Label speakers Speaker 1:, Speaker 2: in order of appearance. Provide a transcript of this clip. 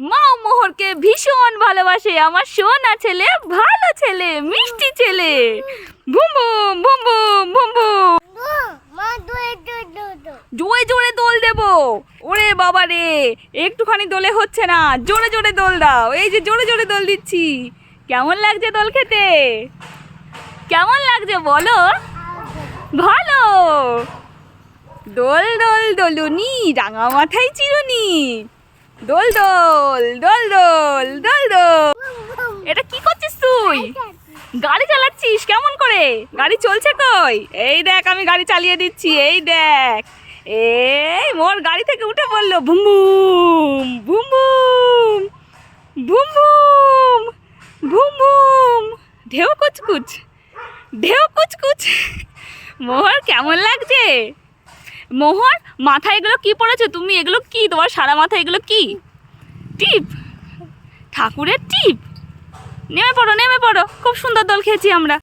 Speaker 1: মাও মোহরকে ভীষণ ভালোবাসে। আমার সোনা ছেলে, ভালো ছেলে, মিষ্টি ছেলে। Boom boom boom boom boom boom.
Speaker 2: মা
Speaker 1: জোরে জোরে দোল দেবো। ওরে বাবা রে, একটুখানি দোলে হচ্ছে না। জোরে জোরে দোল দাও। এই যে জোরে জোরে দোল দিচ্ছি। কেমন লাগছে দোল খেতে? কেমন লাগছে বলো? ভালো। দোল দোল দোলুনি, রাঙা মাথায় চিরুনি। দোল দোল দোল দোল দোল দোল। এটা কি করছিস তুই? গাড়ি চালাচ্ছিস? কেমন করে? গাড়ি চলছে কই? এই দেখ, আমি গাড়ি চালিয়ে দিচ্ছি, এই দেখ। এই, মোর গাড়ি থেকে উঠে পড়ল, ভুম ভুম ভুম ভুম ভুম ভুম ভুম ভুম। ঢেউ কুচকুচ ঢেউ কুচকুচ। মোহর কেমন লাগছে? মোহর মাথায় এগুলো কি পড়েছে? তুমি এগুলো কি? তোমার সারা মাথায় এগুলো কি? টিপ। ঠাকুরের টিপ। নেমে পড়ো নেমে পড়ো। খুব সুন্দর দোল খেয়েছি আমরা।